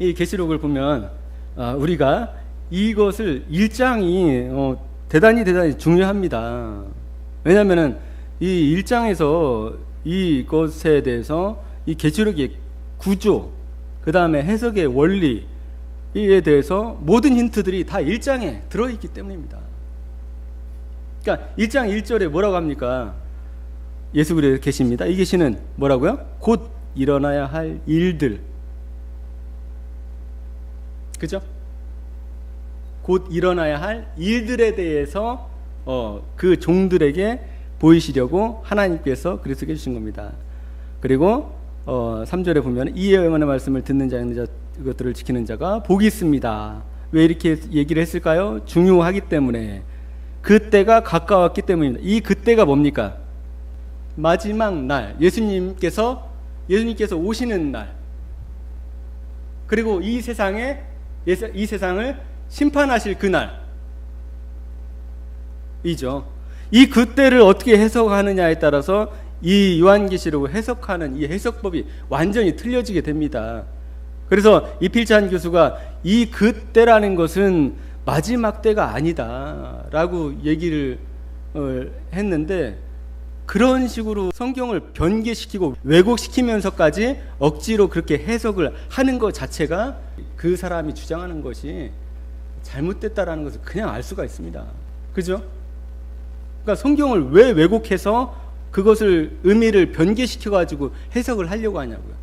이 계시록을 보면 아, 우리가 이것을 일장이 어, 대단히 대단히 중요합니다. 왜냐하면은 이 일장에서 이것에 대해서 이 계시록의 구조, 그 다음에 해석의 원리에 대해서 모든 힌트들이 다 일장에 들어있기 때문입니다. 그러니까 1장 1절에 뭐라고 합니까? 예수 그리스도 계십니다. 이 계시는 뭐라고요? 곧 일어나야 할 일들. 그죠? 곧 일어나야 할 일들에 대해서 어, 그 종들에게 보이시려고 하나님께서 그리스도께 주신 겁니다. 그리고 어, 3절에 보면 이 예언의 말씀을 듣는 자, 있는 자, 그것들을 지키는 자가 복이 있습니다. 왜 이렇게 얘기를 했을까요? 중요하기 때문에 그때가 가까웠기 때문입니다. 이 그때가 뭡니까? 마지막 날 예수님께서 예수님께서 오시는 날 그리고 이 세상에 이 세상을 심판하실 그날 이죠. 이 그때를 어떻게 해석하느냐에 따라서 이 요한계시록을 해석하는 이 해석법이 완전히 틀려지게 됩니다. 그래서 이필찬 교수가 이 그때라는 것은 마지막 때가 아니다라고 얘기를 어, 했는데 그런 식으로 성경을 변개시키고 왜곡시키면서까지 억지로 그렇게 해석을 하는 것 자체가 그 사람이 주장하는 것이 잘못됐다라는 것을 그냥 알 수가 있습니다. 그죠? 그러니까 성경을 왜 왜곡해서 그것을 의미를 변개시켜 가지고 해석을 하려고 하냐고요.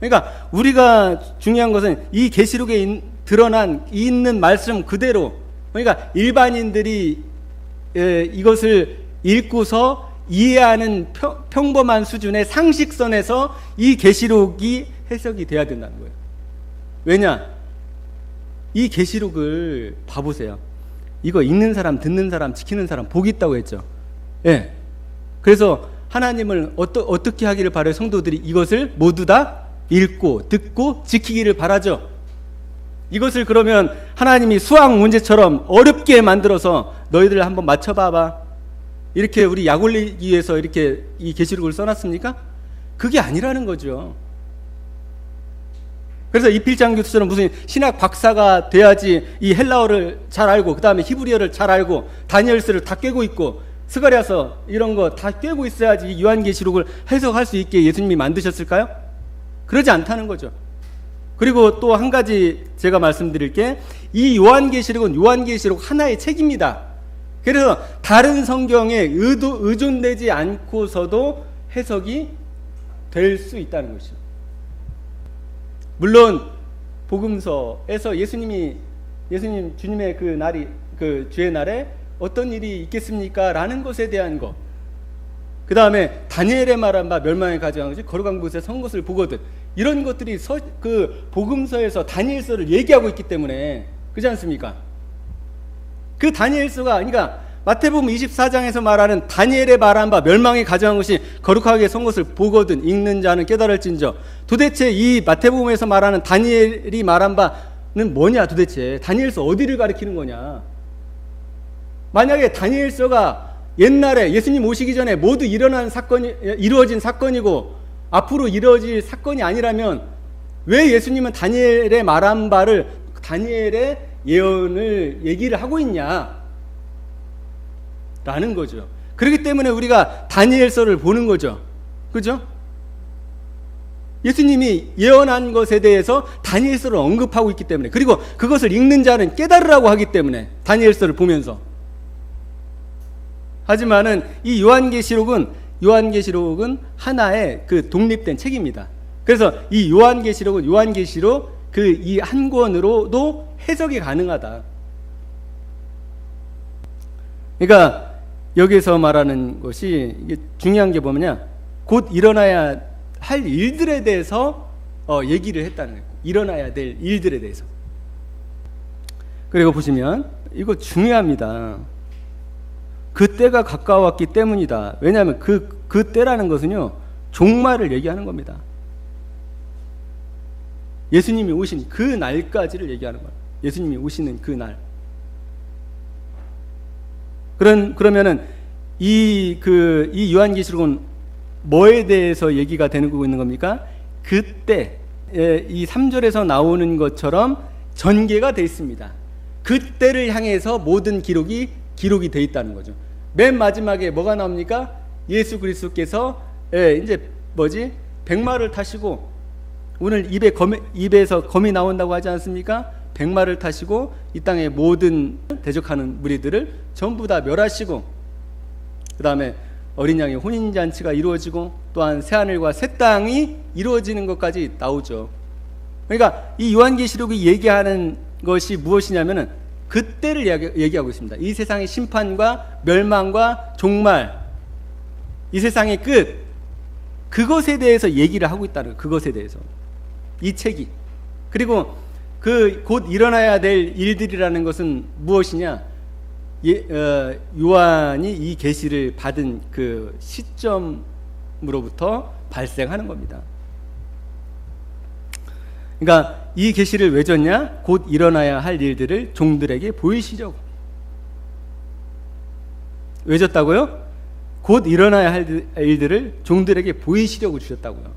그러니까 우리가 중요한 것은 이 계시록에 드러난 있는 말씀 그대로 그러니까 일반인들이 이것을 읽고서 이해하는 평범한 수준의 상식선에서 이 계시록이 해석이 돼야 된다는 거예요. 왜냐? 이 계시록을 봐보세요. 이거 읽는 사람, 듣는 사람, 지키는 사람 복 있다고 했죠. 예. 그래서 하나님을 어떠, 어떻게 하기를 바라요? 성도들이 이것을 모두 다 읽고 듣고 지키기를 바라죠. 이것을 그러면 하나님이 수학 문제처럼 어렵게 만들어서 너희들 한번 맞춰봐봐. 이렇게 우리 약 올리기 위해서 이렇게 이 계시록을 써놨습니까? 그게 아니라는 거죠. 그래서 이필장 교수처럼 무슨 신학 박사가 돼야지 이 헬라어를 잘 알고 그 다음에 히브리어를 잘 알고 다니엘스를 다 꿰고 있고 스가리아서 이런 거다 꿰고 있어야지 요한계시록을 해석할 수 있게 예수님이 만드셨을까요? 그러지 않다는 거죠. 그리고 또 한 가지 제가 말씀드릴 게 이 요한계시록은 요한계시록 하나의 책입니다. 그래서 다른 성경에 의도, 의존되지 않고서도 해석이 될 수 있다는 것이죠. 물론 복음서에서 예수님이 예수님 주님의 그 날이 그 주의 날에 어떤 일이 있겠습니까? 라는 것에 대한 것. 그 다음에 다니엘의 말한 바 멸망에 가져간 것이 거룩한 곳에 선 것을 보거든. 이런 것들이 서, 그 복음서에서 다니엘서를 얘기하고 있기 때문에 그렇지 않습니까? 그 다니엘서가 그러니까 마태복음 24장에서 말하는 다니엘의 말한 바 멸망에 가져간 것이 거룩하게 선 것을 보거든 읽는 자는 깨달을진저. 도대체 이 마태복음에서 말하는 다니엘이 말한 바는 뭐냐 도대체? 다니엘서 어디를 가리키는 거냐? 만약에 다니엘서가 옛날에 예수님 오시기 전에 모두 일어난 사건이 이루어진 사건이고 앞으로 이루어질 사건이 아니라면 왜 예수님은 다니엘의 말한 바를 다니엘의 예언을 얘기를 하고 있냐? 라는 거죠. 그렇기 때문에 우리가 다니엘서를 보는 거죠. 그죠? 예수님이 예언한 것에 대해서 다니엘서를 언급하고 있기 때문에 그리고 그것을 읽는 자는 깨달으라고 하기 때문에 다니엘서를 보면서 하지만은 이 요한계시록은 요한계시록은 하나의 그 독립된 책입니다. 그래서 이 요한계시록은 요한계시록 그 이 한 권으로도 해석이 가능하다. 그러니까 여기서 말하는 것이 중요한 게 뭐냐? 곧 일어나야 할 일들에 대해서 어, 얘기를 했다는 거예요. 일어나야 될 일들에 대해서. 그리고 보시면 이거 중요합니다. 그 때가 가까웠기 때문이다. 왜냐하면 그 그 때라는 것은요 종말을 얘기하는 겁니다. 예수님이 오신 그 날까지를 얘기하는 거예요. 예수님이 오시는 그 날. 그런 그러면은 이 그이 그, 요한계시록은 뭐에 대해서 얘기가 되는 거 있는 겁니까? 그때 예, 이 3절에서 나오는 것처럼 전개가 돼 있습니다. 그때를 향해서 모든 기록이 기록이 돼 있다는 거죠. 맨 마지막에 뭐가 나옵니까? 예수 그리스도께서 예, 이제 뭐지? 백마를 타시고 오늘 입에 검, 입에서 검이 나온다고 하지 않습니까? 백마를 타시고 이 땅의 모든 대적하는 무리들을 전부 다 멸하시고 그 다음에 어린 양의 혼인 잔치가 이루어지고 또한 새 하늘과 새 땅이 이루어지는 것까지 나오죠. 그러니까 이 요한계시록이 얘기하는 것이 무엇이냐면은 그때를 얘기하고 있습니다. 이 세상의 심판과 멸망과 종말, 이 세상의 끝, 그것에 대해서 얘기를 하고 있다는. 그것에 대해서 이 책이 그리고 그 곧 일어나야 될 일들이라는 것은 무엇이냐? 예, 어, 요한이 이 계시를 받은 그 시점으로부터 발생하는 겁니다. 그러니까 이 계시를 왜 줬냐? 곧 일어나야 할 일들을 종들에게 보이시려고. 왜 줬다고요? 곧 일어나야 할 일들을 종들에게 보이시려고 주셨다고요.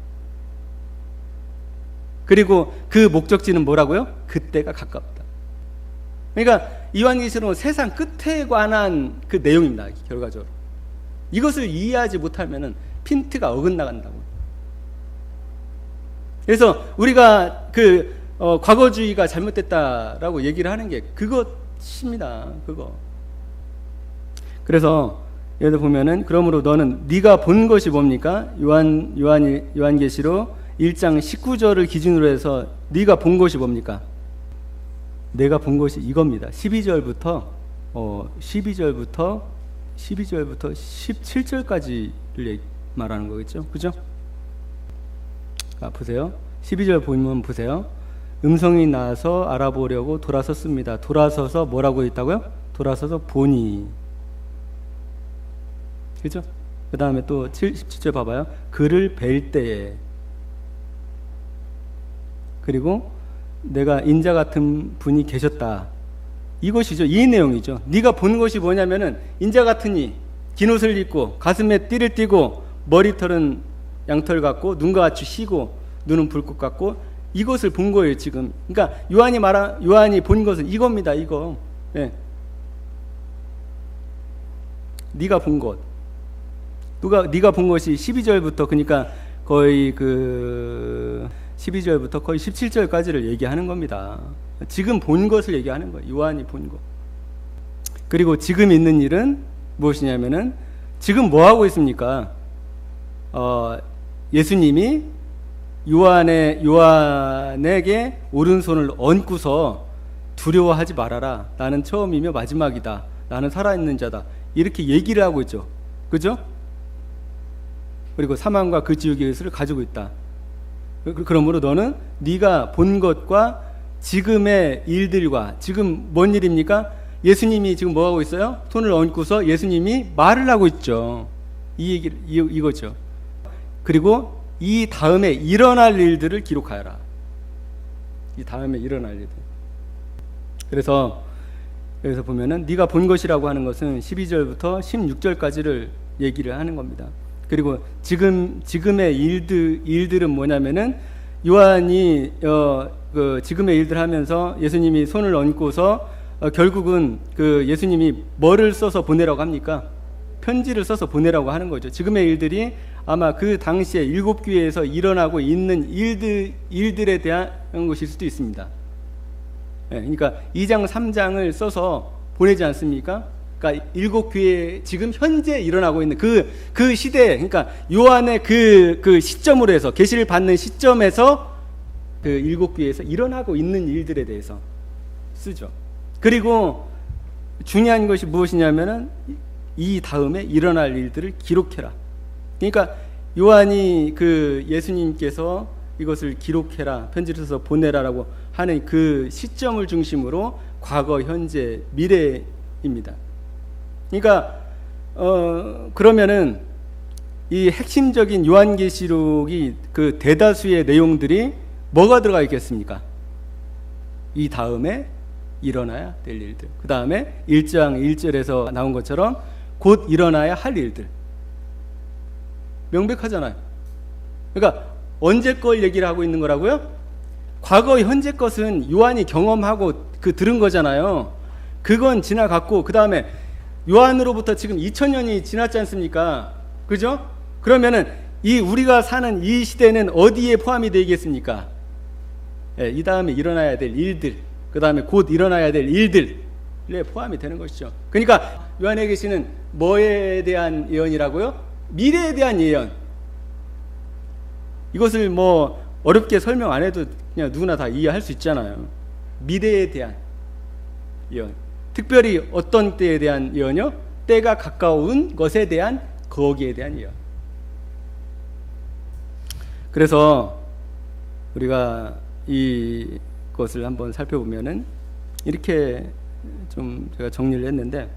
그리고 그 목적지는 뭐라고요? 그때가 가깝다. 그러니까 이완계시록은 세상 끝에 관한 그 내용입니다. 결과적으로. 이것을 이해하지 못하면은 핀트가 어긋나간다고. 그래서 우리가 그 어, 과거주의가 잘못됐다라고 얘기를 하는 게 그것입니다. 그거. 그래서 들어 보면은 그러므로 너는 네가 본 것이 뭡니까? 요한 요한 요한계시록 1장 19절을 기준으로 해서 네가 본 것이 뭡니까? 내가 본 것이 이겁니다. 12절부터 어 12절부터 12절부터 17절까지를 말하는 거겠죠. 그죠? 아, 보세요. 12절 보면 보세요. 음성이 나서 알아보려고 돌아섰습니다. 돌아서서 뭐라고 했다고요? 돌아서서 보니. 그죠? 그 다음에 또 17절 봐봐요. 그를 뵐 때에. 그리고 내가 인자 같은 분이 계셨다. 이것이죠. 이 내용이죠. 네가 본 것이 뭐냐면은 인자 같으니 긴 옷을 입고 가슴에 띠를 띠고 머리털은 양털 같고 눈과 같이 희고 눈은 불꽃 같고 이것을 본 거예요 지금. 그러니까 요한이 말한 요한이 본 것은 이겁니다. 이거. 예. 네가 본 것. 누가 네가 본 것이 12절부터 그러니까 거의 그 12절부터 거의 17절까지를 얘기하는 겁니다. 지금 본 것을 얘기하는 거예요. 요한이 본 것. 그리고 지금 있는 일은 무엇이냐면은 지금 뭐 하고 있습니까? 어, 예수님이 요한의 요한에게 오른손을 얹고서 두려워하지 말아라. 나는 처음이며 마지막이다. 나는 살아있는 자다. 이렇게 얘기를 하고 있죠. 그죠? 그리고 사망과 그 지옥의 것을 가지고 있다. 그- 그러므로 너는 네가 본 것과 지금의 일들과 지금 뭔 일입니까? 예수님이 지금 뭐 하고 있어요? 손을 얹고서 예수님이 말을 하고 있죠. 이 얘기 이, 이거죠. 그리고 이 다음에 일어날 일들을 기록하여라. 이 다음에 일어날 일들. 그래서 여기서 보면은 네가 본 것이라고 하는 것은 12절부터 16절까지를 얘기를 하는 겁니다. 그리고 지금 지금의 일들 일들은 뭐냐면은 요한이 어, 그 지금의 일들 하면서 예수님이 손을 얹고서 어, 결국은 그 예수님이 뭐를 써서 보내라고 합니까? 편지를 써서 보내라고 하는 거죠. 지금의 일들이 아마 그 당시에 일곱 교회에서 일어나고 있는 일들 일들에 대한 것일 수도 있습니다. 예, 그러니까 2장 3장을 써서 보내지 않습니까? 그러니까 일곱 교회 지금 현재 일어나고 있는 그그 시대, 그러니까 요한의 그그 시점으로 해서 계시를 받는 시점에서 그 일곱 교회에서 일어나고 있는 일들에 대해서 쓰죠. 그리고 중요한 것이 무엇이냐면은 이 다음에 일어날 일들을 기록해라. 그러니까 요한이 그 예수님께서 이것을 기록해라, 편지를 써서 보내라라고 하는 그 시점을 중심으로 과거, 현재, 미래입니다. 그러니까 어 그러면은 이 핵심적인 요한계시록이 그 대다수의 내용들이 뭐가 들어가 있겠습니까? 이 다음에 일어나야 될 일들. 그 다음에 1장 1절에서 나온 것처럼 곧 일어나야 할 일들. 명백하잖아요. 그러니까 언제 걸 얘기를 하고 있는 거라고요? 과거 현재 것은 요한이 경험하고 그 들은 거잖아요. 그건 지나갔고 그 다음에 요한으로부터 지금 2000년이 지났지 않습니까? 그죠? 그러면은 이 우리가 사는 이 시대는 어디에 포함이 되겠습니까? 예, 이 다음에 일어나야 될 일들, 그 다음에 곧 일어나야 될 일들에 포함이 되는 것이죠. 그러니까 요한에 계시는 뭐에 대한 예언이라고요? 미래에 대한 예언. 이것을 뭐 어렵게 설명 안 해도 그냥 누구나 다 이해할 수 있잖아요. 미래에 대한 예언. 특별히 어떤 때에 대한 예언이요? 때가 가까운 것에 대한 거기에 대한 예언. 그래서 우리가 이 것을 한번 살펴보면은 이렇게 좀 제가 정리를 했는데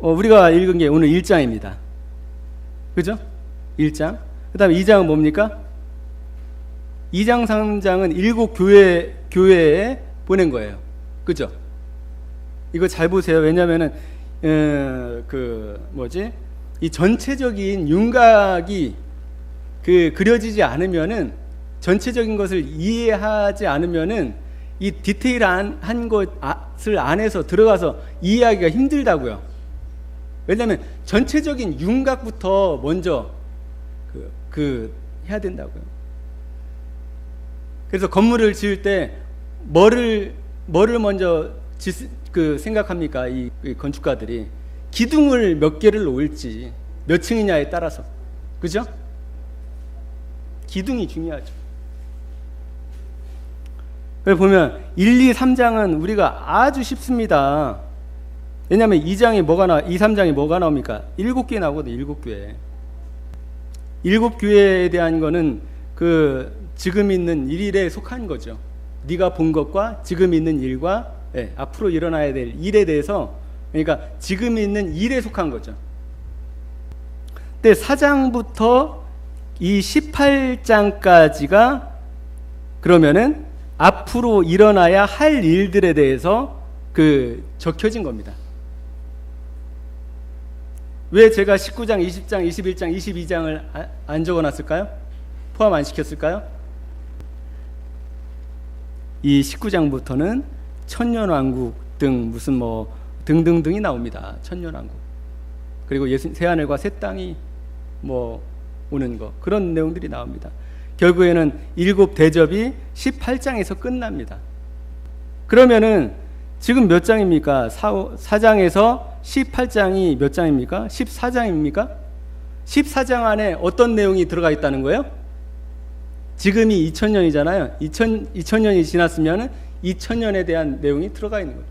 어, 우리가 읽은 게 오늘 1장입니다. 그죠? 1장. 그 다음에 2장은 뭡니까? 2장, 3장은 일곱 교회, 교회에 보낸 거예요. 그죠? 이거 잘 보세요. 왜냐면은, 어, 그, 뭐지? 이 전체적인 윤곽이 그 그려지지 않으면은 전체적인 것을 이해하지 않으면은 이 디테일한 한 것을 안에서 들어가서 이해하기가 힘들다고요. 왜냐하면 전체적인 윤곽부터 먼저 그, 그 해야 된다고요. 그래서 건물을 지을 때 뭐를 뭐를 먼저 짓, 그 생각합니까? 이, 이 건축가들이 기둥을 몇 개를 놓을지 몇 층이냐에 따라서 그죠? 기둥이 중요하죠. 그래 보면 1, 2, 3장은 우리가 아주 쉽습니다. 왜냐하면 2장이 뭐가 나, 2, 3장이 뭐가 나옵니까? 일곱 개 나오거든, 일곱 교회. 일곱 교회에 대한 거는 그 지금 있는 일에 속한 거죠. 네가 본 것과 지금 있는 일과 예, 앞으로 일어나야 될 일에 대해서 그러니까 지금 있는 일에 속한 거죠. 근데 4장부터 이 18장까지가 그러면은 앞으로 일어나야 할 일들에 대해서 그 적혀진 겁니다. 왜 제가 19장, 20장, 21장, 22장을 안 적어 놨을까요? 포함 안 시켰을까요? 이 19장부터는 천년왕국 등 무슨 뭐 등등등이 나옵니다. 천년왕국. 그리고 예수, 새 하늘과 새 땅이 뭐 오는 거 그런 내용들이 나옵니다. 결국에는 일곱 대접이 18장에서 끝납니다. 그러면은 지금 몇 장입니까? 4, 4장에서 18장이 몇 장입니까? 14장입니까? 14장 안에 어떤 내용이 들어가 있다는 거예요? 지금이 2000년이잖아요. 2000, 2000년이 지났으면 2000년에 대한 내용이 들어가 있는 거예요.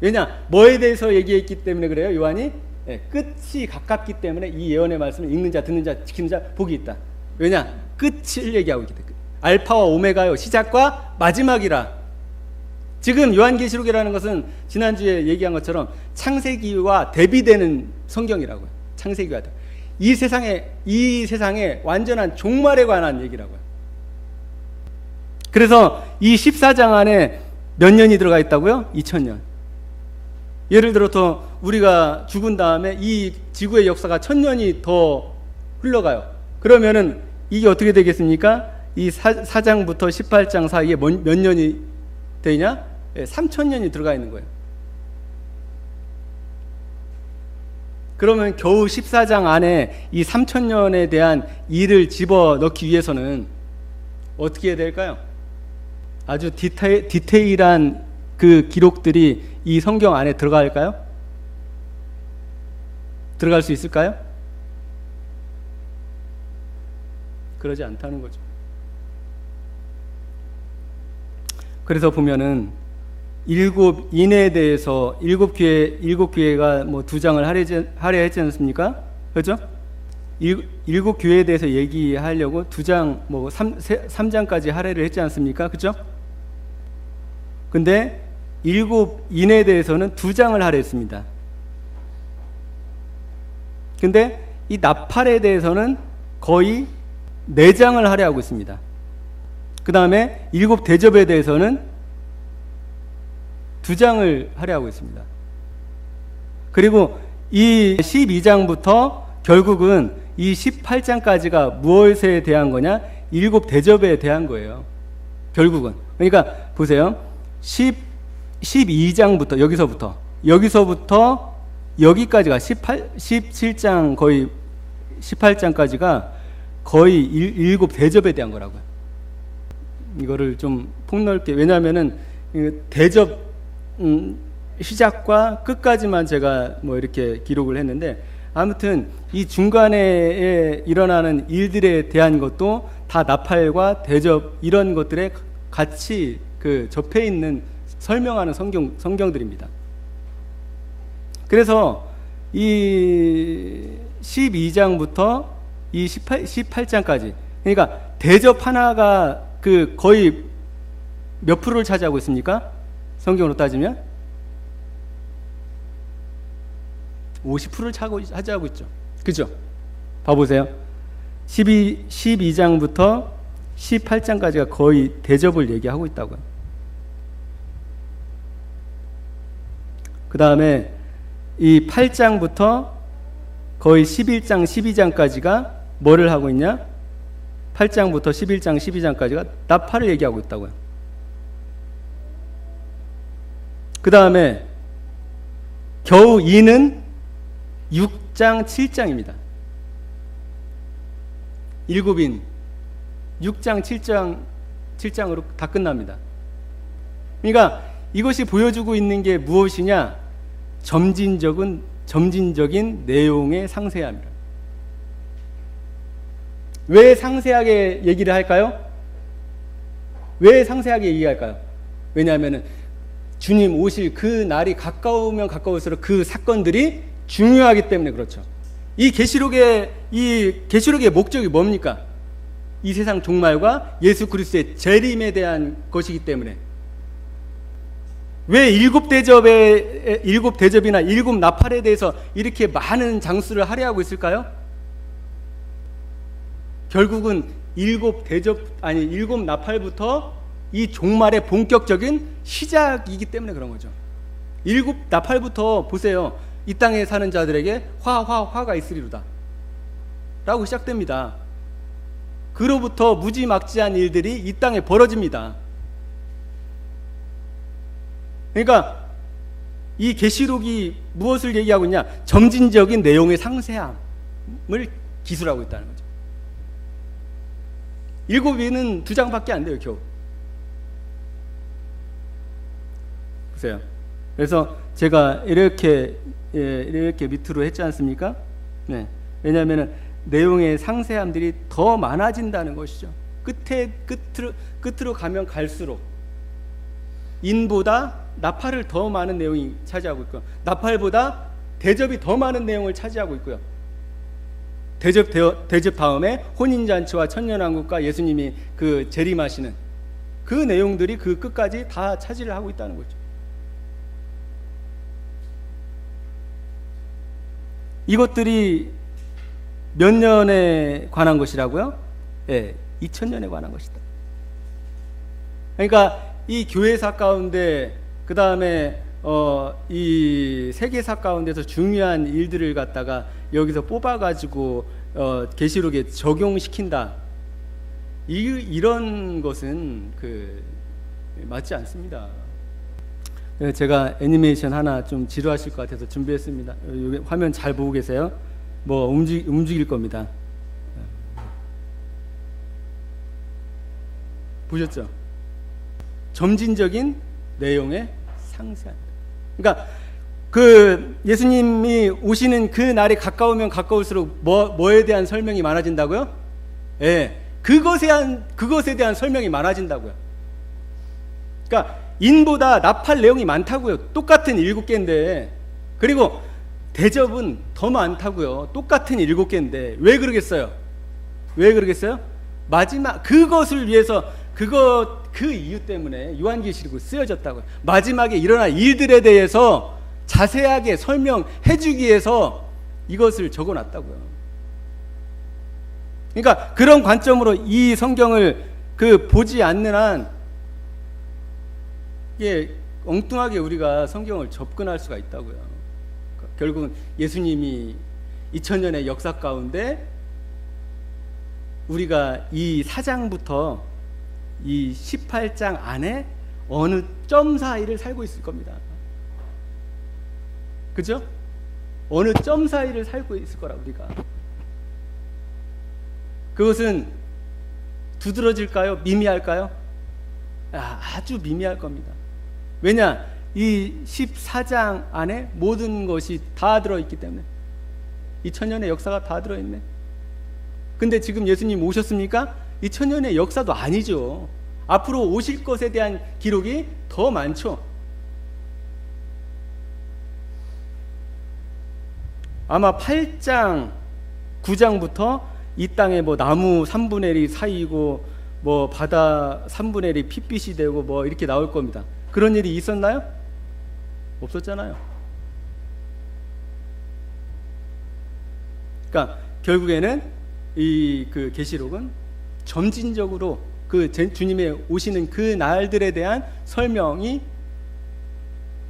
왜냐? 뭐에 대해서 얘기했기 때문에 그래요, 요한이? 네, 끝이 가깝기 때문에 이 예언의 말씀을 읽는 자, 듣는 자, 지키는 자, 복이 있다. 왜냐? 끝을 얘기하고 있기 때문에. 알파와 오메가요, 시작과 마지막이라. 지금 요한계시록이라는 것은 지난주에 얘기한 것처럼 창세기와 대비되는 성경이라고요. 창세기와 대비. 이 세상에 이 세상에 완전한 종말에 관한 얘기라고요. 그래서 이 14장 안에 몇 년이 들어가 있다고요? 2000년. 예를 들어서 우리가 죽은 다음에 이 지구의 역사가 천년이 더 흘러가요. 그러면은 이게 어떻게 되겠습니까? 이 4, 장부터 18장 사이에 몇 년이 되냐? 3천년이 예, 들어가 있는 거예요. 그러면 겨우 14장 안에 이 3천년에 대한 일을 집어 넣기 위해서는 어떻게 해야 될까요? 아주 디테일, 디테일한 그 기록들이 이 성경 안에 들어갈까요? 들어갈 수 있을까요? 그러지 않다는 거죠. 그래서 보면은 일곱 인에 대해서 일곱 교회 일곱 교회가 뭐 두 장을 할애했지, 할애했지 않습니까? 일, 일곱 교회에 대해서 얘기하려고 두 장, 뭐 3, 3장까지 할애를 했지 않습니까? 그죠? 근데 일곱 인에 대해서는 두 장을 할애했습니다. 근데 이 나팔에 대해서는 거의 네 장을 할애하고 있습니다. 그 다음에 일곱 대접에 대해서는 두 장을 할애하고 있습니다. 그리고 이 12장부터 결국은 이 18장까지가 무엇에 대한 거냐? 일곱 대접에 대한 거예요. 결국은. 그러니까 보세요. 10 12장부터 여기서부터 여기서부터 여기까지가 18 17장 거의 18장까지가 거의 일, 일곱 대접에 대한 거라고요. 이거를 좀 폭넓게 왜냐하면은 이 대접 음, 시작과 끝까지만 제가 뭐 이렇게 기록을 했는데 아무튼 이 중간에 일어나는 일들에 대한 것도 다 나팔과 대접 이런 것들에 같이 그 접해 있는 설명하는 성경 성경들입니다. 그래서 이 12장부터 이 18, 18장까지 그러니까 대접 하나가 그 거의 몇 프로를 차지하고 있습니까? 성경으로 따지면 50%를 차지하고 있죠. 그죠? 봐보세요. 12, 12장부터 18장까지가 거의 대접을 얘기하고 있다고요. 그 다음에 이 8장부터 거의 11장, 12장까지가 뭐를 하고 있냐? 8장부터 11장, 12장까지가 나팔을 얘기하고 있다고요. 그 다음에 겨우 이는 6장, 7장입니다. 일곱인 6장, 7장, 7장으로 다 끝납니다. 그러니까 이것이 보여주고 있는 게 무엇이냐? 점진적인 점진적인 내용의 상세함이라. 왜 상세하게 얘기를 할까요? 왜 상세하게 얘기할까요? 왜냐하면 주님 오실 그 날이 가까우면 가까울수록 그 사건들이 중요하기 때문에 그렇죠. 이 계시록의 이 계시록의 목적이 뭡니까? 이 세상 종말과 예수 그리스도의 재림에 대한 것이기 때문에 왜 일곱 대접에 일곱 대접이나 일곱 나팔에 대해서 이렇게 많은 장수를 할애하고 있을까요? 결국은 일곱 대접 아니 일곱 나팔부터 이 종말의 본격적인 시작이기 때문에 그런 거죠. 일곱 나팔부터 보세요. 이 땅에 사는 자들에게 화, 화, 화가 있으리로다. 라고 시작됩니다. 그로부터 무지막지한 일들이 이 땅에 벌어집니다. 그러니까 이 계시록이 무엇을 얘기하고 있냐? 점진적인 내용의 상세함을 기술하고 있다는 거죠. 일곱 위는 두 장밖에 안 돼요, 겨우. 보세요. 그래서 제가 이렇게 예, 이렇게 밑으로 했지 않습니까? 네. 왜냐하면 내용의 상세함들이 더 많아진다는 것이죠. 끝에 끝으로 끝으로 가면 갈수록 인보다 나팔을 더 많은 내용이 차지하고 있고 나팔보다 대접이 더 많은 내용을 차지하고 있고요. 대접 대접 다음에 혼인 잔치와 천년 왕국과 예수님이 그 재림하시는 그 내용들이 그 끝까지 다 차지를 하고 있다는 거죠. 이것들이 몇 년에 관한 것이라고요? 예, 2000년에 관한 것이다. 그러니까 이 교회사 가운데 그 다음에 어, 이 세계사 가운데서 중요한 일들을 갖다가 여기서 뽑아가지고 어, 계시록에 적용시킨다. 이, 이런 것은 그 맞지 않습니다. 예, 제가 애니메이션 하나 좀 지루하실 것 같아서 준비했습니다. 화면 잘 보고 계세요? 뭐 움직, 움직일 겁니다. 보셨죠? 점진적인 내용의 상세한. 그러니까 그 예수님이 오시는 그 날이 가까우면 가까울수록 뭐 뭐에 대한 설명이 많아진다고요? 예. 그것에 대한 그것에 대한 설명이 많아진다고요. 그러니까 인보다 나팔 내용이 많다고요. 똑같은 일곱 개인데 그리고 대접은 더 많다고요. 똑같은 일곱 개인데 왜 그러겠어요? 왜 그러겠어요? 마지막 그것을 위해서 그것 그 이유 때문에 요한계시록이 쓰여졌다고요. 마지막에 일어날 일들에 대해서 자세하게 설명해 주기 위해서 이것을 적어 놨다고요. 그러니까 그런 관점으로 이 성경을 그 보지 않는 한 이게 엉뚱하게 우리가 성경을 접근할 수가 있다고요. 결국은 예수님이 2000년의 역사 가운데 우리가 이 사장부터 이 18장 안에 어느 점 사이를 살고 있을 겁니다. 그죠? 어느 점 사이를 살고 있을 거라 우리가. 그것은 두드러질까요? 미미할까요? 아, 아주 미미할 겁니다. 왜냐? 이 14장 안에 모든 것이 다 들어있기 때문에 2000년의 역사가 다 들어있네. 근데 지금 예수님 오셨습니까? 2000년의 역사도 아니죠. 앞으로 오실 것에 대한 기록이 더 많죠. 아마 8장, 9장부터 이 땅에 뭐 나무 3분의 1이 사이고 뭐 바다 3분의 1이 핏빛이 되고 뭐 이렇게 나올 겁니다. 그런 일이 있었나요? 없었잖아요. 그러니까 결국에는 이 그 계시록은 점진적으로 그 제- 주님의 오시는 그 날들에 대한 설명이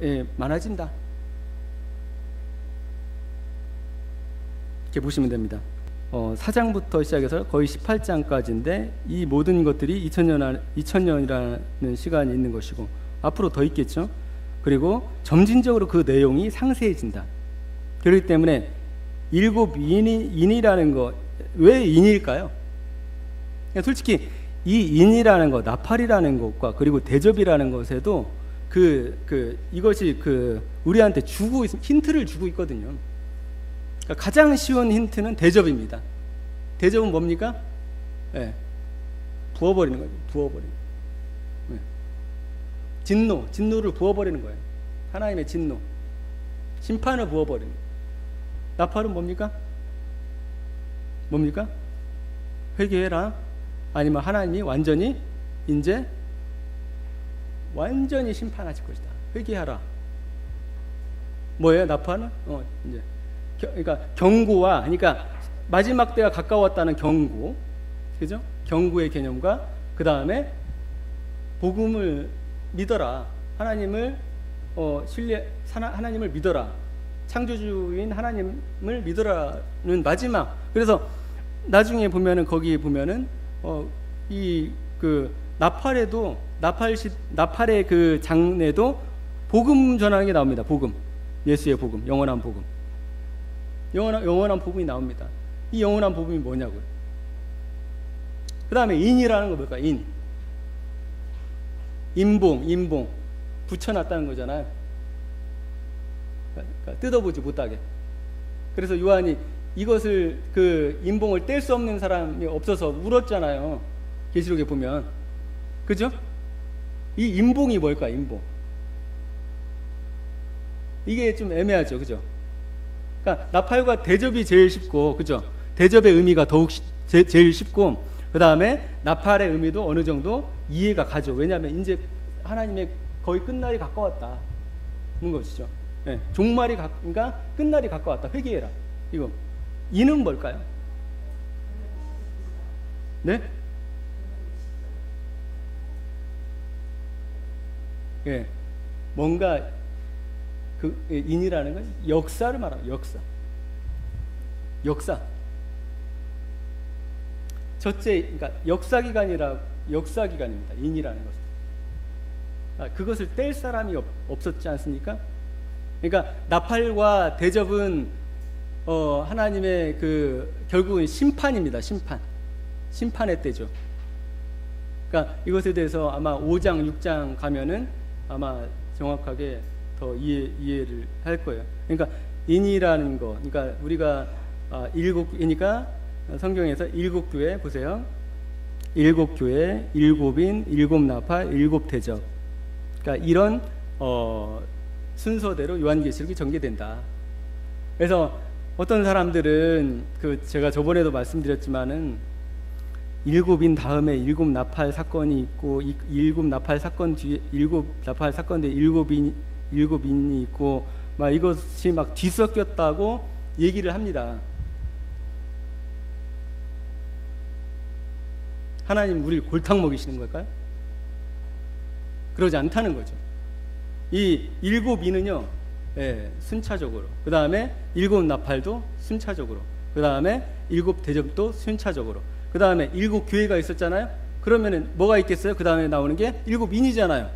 예, 많아진다. 이렇게 보시면 됩니다. 어, 4장부터 시작해서 거의 18장까지인데 이 모든 것들이 2000년 2000년이라는 시간이 있는 것이고 앞으로 더 있겠죠. 그리고 점진적으로 그 내용이 상세해진다. 그렇기 때문에 일곱 인이, 인이라는 거 왜 인일까요? 그냥 솔직히 이 인이라는 것, 나팔이라는 것과 그리고 대접이라는 것에도 그, 그 이것이 그 우리한테 주고 있, 힌트를 주고 있거든요. 그러니까 가장 쉬운 힌트는 대접입니다. 대접은 뭡니까? 예. 부어버리는 거죠. 부어버리는. 예. 진노, 진노를 부어버리는 거예요. 하나님의 진노. 심판을 부어버리는. 나팔은 뭡니까? 뭡니까? 회개해라. 아니면 하나님이 완전히 이제 완전히 심판하실 것이다. 회개하라. 뭐예요? 나팔은? 어, 이제 겨, 그러니까 경고와 그러니까 마지막 때가 가까웠다는 경고. 그죠? 경고의 개념과 그 다음에 복음을 믿어라. 하나님을 어, 신뢰 하나, 하나님을 믿어라. 창조주인 하나님을 믿어라는 마지막. 그래서 나중에 보면은 거기 보면은 어, 이그 나팔에도 나팔 시 나팔의 그 장례도 복음 전하는 게 나옵니다. 복음. 예수의 복음, 영원한 복음. 영원한 영원한 복음이 나옵니다. 이 영원한 복음이 뭐냐고요? 그 다음에 인이라는 거 뭘까? 인. 인봉, 인봉 붙여놨다는 거잖아요. 그러니까 뜯어보지 못하게. 그래서 요한이 이것을 그 인봉을 뗄 수 없는 사람이 없어서 울었잖아요. 계시록에 보면 그죠? 이 인봉이 뭘까? 인봉. 이게 좀 애매하죠, 그죠? 그러니까 나팔과 대접이 제일 쉽고, 그죠? 대접의 의미가 더욱 시- 제, 제일 쉽고, 그 다음에 나팔의 의미도 어느 정도 이해가 가죠. 왜냐하면 이제 하나님의 거의 끝날이 가까웠다. 는 것이죠. 예, 종말이 가, 그러니까 끝날이 가까웠다. 회개해라. 이거 이는 뭘까요? 네? 예, 뭔가 그 예, 인이라는 건 역사를 말하는 역사. 역사. 첫째, 그러니까 역사 기간이라 역사 기간입니다. 인이라는 것은. 아, 그것을 뗄 사람이 없, 없었지 않습니까? 그러니까 나팔과 대접은 어, 하나님의 그 결국은 심판입니다. 심판. 심판의 때죠. 그러니까 이것에 대해서 아마 5장, 6장 가면은 아마 정확하게 더 이해, 이해를 할 거예요. 그러니까 인이라는 거, 그러니까 우리가 아, 일곱, 그러니까 성경에서 일곱 교회 보세요. 일곱 교회, 일곱인, 일곱 나팔, 일곱 대접. 그러니까 이런 어, 순서대로 요한계시록이 전개된다. 그래서 어떤 사람들은 그 제가 저번에도 말씀드렸지만은 일곱인 다음에 일곱 나팔 사건이 있고 이 일곱 나팔 사건 뒤에 일곱 나팔 사건 뒤에 일곱인 일곱인이 있고 막 이것이 막 뒤섞였다고 얘기를 합니다. 하나님 우리를 골탕 먹이시는 걸까요? 그러지 않다는 거죠. 이 일곱 이는요, 예, 순차적으로. 그 다음에 일곱 나팔도 순차적으로. 그 다음에 일곱 대접도 순차적으로. 그 다음에 일곱 교회가 있었잖아요. 그러면은 뭐가 있겠어요? 그 다음에 나오는 게 일곱 인이잖아요.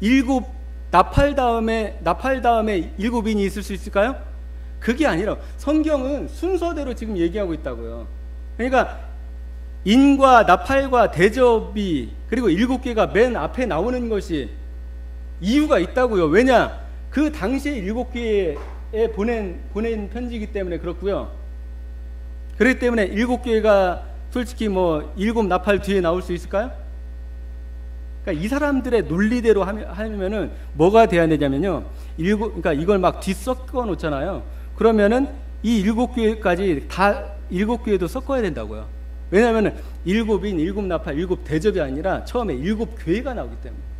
일곱 나팔 다음에 나팔 다음에 일곱 인이 있을 수 있을까요? 그게 아니라 성경은 순서대로 지금 얘기하고 있다고요. 그러니까 인과 나팔과 대접이 그리고 일곱 개가 맨 앞에 나오는 것이 이유가 있다고요. 왜냐? 그 당시에 일곱 개에 보낸 보낸 편지이기 때문에 그렇고요. 그렇기 때문에 일곱 개가 솔직히 뭐 일곱 나팔 뒤에 나올 수 있을까요? 그러니까 이 사람들의 논리대로 하면, 하면은 뭐가 돼야 되냐면요. 일곱 그러니까 이걸 막 뒤섞어 놓잖아요. 그러면은 이 일곱 개까지 다 일곱 개도 섞어야 된다고요. 왜냐하면 일곱인 일곱 나팔 일곱 대접이 아니라 처음에 일곱 교회가 나오기 때문에